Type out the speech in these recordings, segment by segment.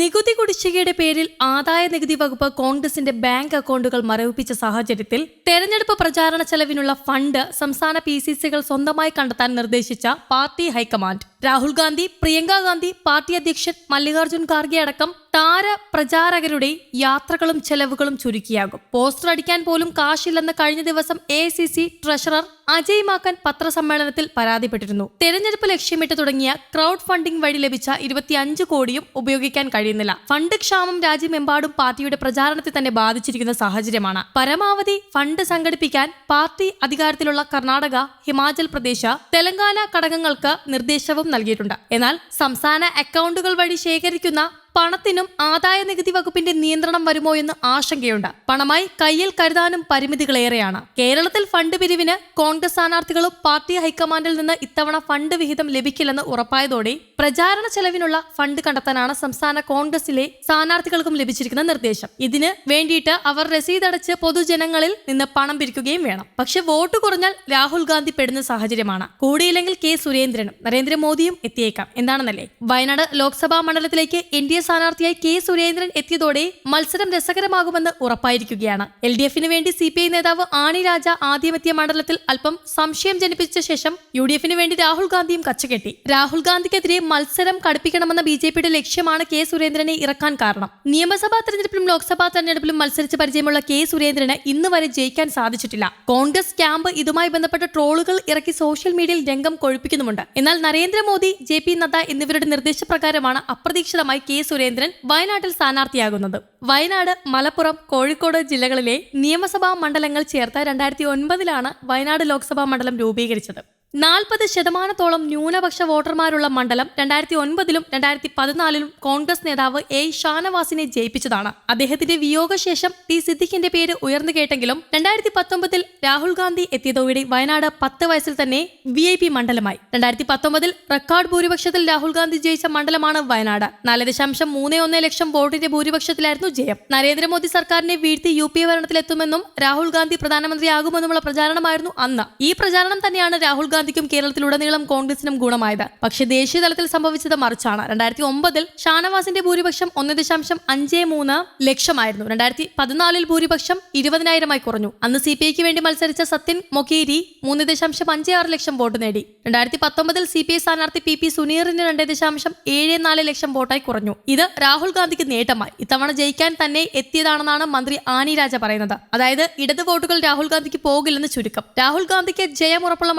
നികുതി കുടിശ്ശികയുടെ പേരിൽ ആദായ നികുതി വകുപ്പ് കോൺഗ്രസിന്റെ ബാങ്ക് അക്കൗണ്ടുകൾ മരവിപ്പിച്ച സാഹചര്യത്തിൽ തെരഞ്ഞെടുപ്പ് പ്രചാരണ ചെലവിനുള്ള ഫണ്ട് സംസ്ഥാന പി സ്വന്തമായി കണ്ടെത്താൻ നിർദ്ദേശിച്ച party high command. Rahul Gandhi Priyanka Gandhi party അധ്യക്ഷൻ മല്ലികാർജുൻ ഖാർഗെ അടക്കം താര പ്രചാരകരുടെ യാത്രകളും ചെലവുകളും ചുരുക്കിയാകും. പോസ്റ്റർ അടിക്കാൻ പോലും കാശില്ലെന്ന് കഴിഞ്ഞ ദിവസം A C C treasurer Ajay Maken പത്രസമ്മേളനത്തിൽ പരാതിപ്പെട്ടിരുന്നു. തെരഞ്ഞെടുപ്പ് ലക്ഷ്യമിട്ട് തുടങ്ങിയ ക്രൗഡ് ഫണ്ടിംഗ് വഴി ലഭിച്ച ഇരുപത്തിയഞ്ച് കോടിയും ഉപയോഗിക്കാൻ കഴിയുന്നില്ല. ഫണ്ട് ക്ഷാമം രാജ്യമെമ്പാടും പാർട്ടിയുടെ പ്രചാരണത്തെ തന്നെ ബാധിച്ചിരിക്കുന്ന സാഹചര്യമാണ്. പരമാവധി ഫണ്ട് സംഘടിപ്പിക്കാൻ പാർട്ടി അധികാരത്തിലുള്ള കർണാടക ഹിമാചൽ പ്രദേശ് തെലങ്കാന ഘടകങ്ങൾക്ക് നിർദ്ദേശവും നൽകിയിട്ടുണ്ട്. എന്നാൽ സംസ്ഥാന അക്കൗണ്ടുകൾ വഴി ശേഖരിക്കുന്ന പണത്തിനും ആദായ നികുതി വകുപ്പിന്റെ നിയന്ത്രണം വരുമോ എന്ന് ആശങ്കയുണ്ട്. പണമായി കയ്യിൽ കരുതാനും പരിമിതികളേറെയാണ്. കേരളത്തിൽ ഫണ്ട് പിരിവിന് കോൺഗ്രസ് സ്ഥാനാർത്ഥികളും പാർട്ടി ഹൈക്കമാൻഡിൽ നിന്ന് ഇത്തവണ ഫണ്ട് വിഹിതം ലഭിക്കില്ലെന്ന് ഉറപ്പായതോടെ പ്രചാരണ ചെലവിനുള്ള ഫണ്ട് കണ്ടെത്താനാണ് സംസ്ഥാന കോൺഗ്രസിലെ സ്ഥാനാർത്ഥികൾക്കും ലഭിച്ചിരിക്കുന്ന നിർദ്ദേശം. ഇതിന് വേണ്ടിയിട്ട് അവർ രസീതടച്ച് പൊതുജനങ്ങളിൽ നിന്ന് പണം പിരിക്കുകയും വേണം. പക്ഷെ വോട്ട് കുറഞ്ഞാൽ രാഹുൽ ഗാന്ധി പെടുന്ന സാഹചര്യമാണ്. കൂടിയില്ലെങ്കിൽ കെ സുരേന്ദ്രനും നരേന്ദ്രമോദിയും എത്തിയേക്കാം. എന്താണെന്നല്ലേ? വയനാട് ലോക്സഭാ മണ്ഡലത്തിലേക്ക് എൻ ഡി എ സ്ഥാനാർത്ഥിയായി കെ സുരേന്ദ്രൻ എത്തിയതോടെ മത്സരം രസകരമാകുമെന്ന് ഉറപ്പായിരിക്കുകയാണ്. എൽ ഡി എഫിന് വേണ്ടി സി പി ഐ നേതാവ് ആണി രാജ ആദ്യമെത്തിയ മണ്ഡലത്തിൽ അല്പം സംശയം ജനിപ്പിച്ച ശേഷം യു ഡി എഫിന് വേണ്ടി രാഹുൽ ഗാന്ധിയും കച്ചകെട്ടി. രാഹുൽ ഗാന്ധിക്കെതിരെ മത്സരം കടുപ്പിക്കണമെന്ന ബി ജെ പിയുടെ ലക്ഷ്യമാണ് കെ സുരേന്ദ്രനെ ഇറക്കാൻ കാരണം. നിയമസഭാ തെരഞ്ഞെടുപ്പിലും ലോക്സഭാ തെരഞ്ഞെടുപ്പിലും മത്സരിച്ച് പരിചയമുള്ള കെ സുരേന്ദ്രന് ഇന്ന് വരെ ജയിക്കാൻ സാധിച്ചിട്ടില്ല. കോൺഗ്രസ് ക്യാമ്പ് ഇതുമായി ബന്ധപ്പെട്ട ട്രോളുകൾ ഇറക്കി സോഷ്യൽ മീഡിയയിൽ രംഗം കൊഴുപ്പിക്കുന്നുമുണ്ട്. എന്നാൽ നരേന്ദ്രമോദി ജെ പി നദ്ദ എന്നിവരുടെ നിർദ്ദേശപ്രകാരമാണ് അപ്രതീക്ഷിതമായി കെ സുരേന്ദ്രൻ വയനാട്ടിൽ സ്ഥാനാർത്ഥിയാകുന്നത്. വയനാട് മലപ്പുറം കോഴിക്കോട് ജില്ലകളിലെ നിയമസഭാ മണ്ഡലങ്ങൾ ചേർത്ത് രണ്ടായിരത്തി ഒൻപതിലാണ് വയനാട് ലോക്സഭാ മണ്ഡലം രൂപീകരിച്ചത്. നാൽപ്പത് ശതമാനത്തോളം ന്യൂനപക്ഷ വോട്ടർമാരുള്ള മണ്ഡലം രണ്ടായിരത്തി ഒൻപതിലും രണ്ടായിരത്തി പതിനാലിലും കോൺഗ്രസ് നേതാവ് എ ഷാനവാസിനെ ജയിപ്പിച്ചതാണ്. അദ്ദേഹത്തിന്റെ വിയോഗശേഷം ടി സിദ്ദിഖിന്റെ പേര് ഉയർന്നു കേട്ടെങ്കിലും രണ്ടായിരത്തി പത്തൊമ്പതിൽ രാഹുൽ ഗാന്ധി എത്തിയതോടെ വയനാട് പത്ത് വയസ്സിൽ തന്നെ വി ഐ പി മണ്ഡലമായി. രണ്ടായിരത്തി പത്തൊമ്പതിൽ റെക്കോർഡ് ഭൂരിപക്ഷത്തിൽ രാഹുൽ ഗാന്ധി ജയിച്ച മണ്ഡലമാണ് വയനാട്. നാല് ദശാംശം മൂന്ന് ഒന്ന് ലക്ഷം വോട്ടിന്റെ ഭൂരിപക്ഷത്തിലായിരുന്നു ജയം. നരേന്ദ്രമോദി സർക്കാരിനെ വീഴ്ത്തി യു പി ഭരണത്തിലെത്തുമെന്നും രാഹുൽ ഗാന്ധി പ്രധാനമന്ത്രിയാകുമെന്നുമുള്ള പ്രചാരണമായിരുന്നു അന്ന്. ഈ പ്രചാരണം തന്നെയാണ് രാഹുൽ ഗാന്ധിക്കും കേരളത്തിലുടനീളം കോൺഗ്രസിനും ഗുണമായത്. പക്ഷേ ദേശീയ തലത്തിൽ സംഭവിച്ചത് മറിച്ചാണ്. രണ്ടായിരത്തി ഒമ്പതിൽ ഷാനവാസിന്റെ ഭൂരിപക്ഷം ഒന്ന് ദശാംശം അഞ്ച് മൂന്ന് ലക്ഷമായിരുന്നു. രണ്ടായിരത്തി പതിനാലിൽ ഭൂരിപക്ഷം ഇരുപതിനായിരമായി കുറഞ്ഞു. അന്ന് സി പി ഐക്ക് വേണ്ടി മത്സരിച്ച സത്യൻ മൊക്കേരി മൂന്ന് ദശാംശം അഞ്ച് ആറ് ലക്ഷം വോട്ട് നേടി. രണ്ടായിരത്തി പത്തൊമ്പതിൽ സി പി ഐ സ്ഥാനാർത്ഥി പി പി സുനീറിന് രണ്ട് ദശാംശം ഏഴ് നാല് ലക്ഷം വോട്ടായി കുറഞ്ഞു. ഇത് രാഹുൽ ഗാന്ധിക്ക് നേട്ടമായി. ഇത്തവണ ജയിക്കാൻ തന്നെ എത്തിയതാണെന്നാണ് മന്ത്രി ആനി രാജ പറയുന്നത്. അതായത് ഇടത് വോട്ടുകൾ രാഹുൽ ഗാന്ധിക്ക് പോകില്ലെന്ന് ചുരുക്കം. രാഹുൽ ഗാന്ധിക്ക് ജയമുറപ്പുള്ള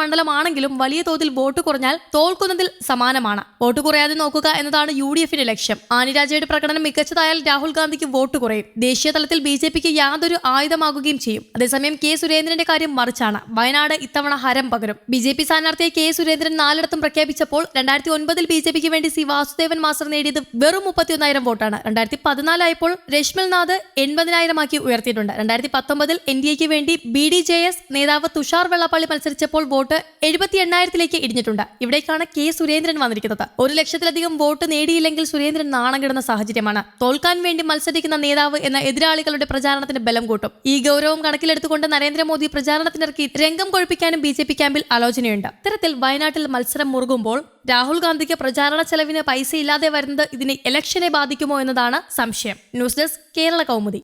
മണ്ഡലമാണെങ്കിലും വലിയ തോതിൽ വോട്ട് കുറഞ്ഞാൽ തോൽക്കുന്നതിൽ സമാനമാണ്. വോട്ട് കുറയാതെ നോക്കുക എന്നതാണ് യു ഡി എഫിന്റെ ലക്ഷ്യം. ആനിരാജയുടെ പ്രകടനം മികച്ചതായാൽ രാഹുൽ ഗാന്ധിക്ക് വോട്ട് കുറയും. ദേശീയ തലത്തിൽ ബി ജെ പിക്ക് യാതൊരു ആയുധമാകുകയും ചെയ്യും. അതേസമയം കെ സുരേന്ദ്രന്റെ കാര്യം മറിച്ചാണ്. വയനാട് ഇത്തവണ ഹരം പകരും. ബി ജെ പി സ്ഥാനാർത്ഥിയെ കെ സുരേന്ദ്രൻ നാലിടത്തും പ്രഖ്യാപിച്ചപ്പോൾ രണ്ടായിരത്തി ഒൻപതിൽ ബി ജെ പിക്ക് വേണ്ടി സി വാസുദേവൻ മാസ്റ്റർ നേടിയത് വെറും മുപ്പത്തിയൊന്നായിരം വോട്ടാണ്. രണ്ടായിരത്തി പതിനാലായപ്പോൾ രശ്മിൽ നാഥ് എൺപതിനായിരമാക്കി ഉയർത്തിയിട്ടുണ്ട്. രണ്ടായിരത്തി പത്തൊമ്പതിൽ എൻ ഡി എക്ക് വേണ്ടി ബി ഡി ജെ എസ് നേതാവ് തുഷാർ വെള്ളാപ്പള്ളി മത്സരിച്ചപ്പോൾ വോട്ട് എഴുപത്തി എണ്ണായിരത്തിലേക്ക് ഇടിഞ്ഞിട്ടുണ്ട്. ഇവിടേക്കാണ് കെ സുരേന്ദ്രൻ വന്നിരിക്കുന്നത്. ഒരു ലക്ഷത്തിലധികം വോട്ട് നേടിയില്ലെങ്കിൽ സുരേന്ദ്രൻ നാണം കിടന്ന സാഹചര്യമാണ്. തോൽക്കാൻ വേണ്ടി മത്സരിക്കുന്ന നേതാവ് എന്ന എതിരാളികളുടെ പ്രചാരണത്തിന് ബലം കൂട്ടും. ഈ ഗൗരവം കണക്കിലെടുത്തുകൊണ്ട് നരേന്ദ്രമോദി പ്രചാരണത്തിനിറക്കി രംഗം കൊഴുപ്പിക്കാനും ബി ജെ പി ക്യാമ്പിൽ ആലോചനയുണ്ട്. ഇത്തരത്തിൽ വയനാട്ടിൽ മത്സരം മുറുകുമ്പോൾ രാഹുൽ ഗാന്ധിക്ക് പ്രചാരണ ചെലവിന് പൈസ ഇല്ലാതെ വരുന്നത് ഇതിനെ ഇലക്ഷനെ ബാധിക്കുമോ എന്നതാണ് സംശയം. News desk Kerala Kaumudi.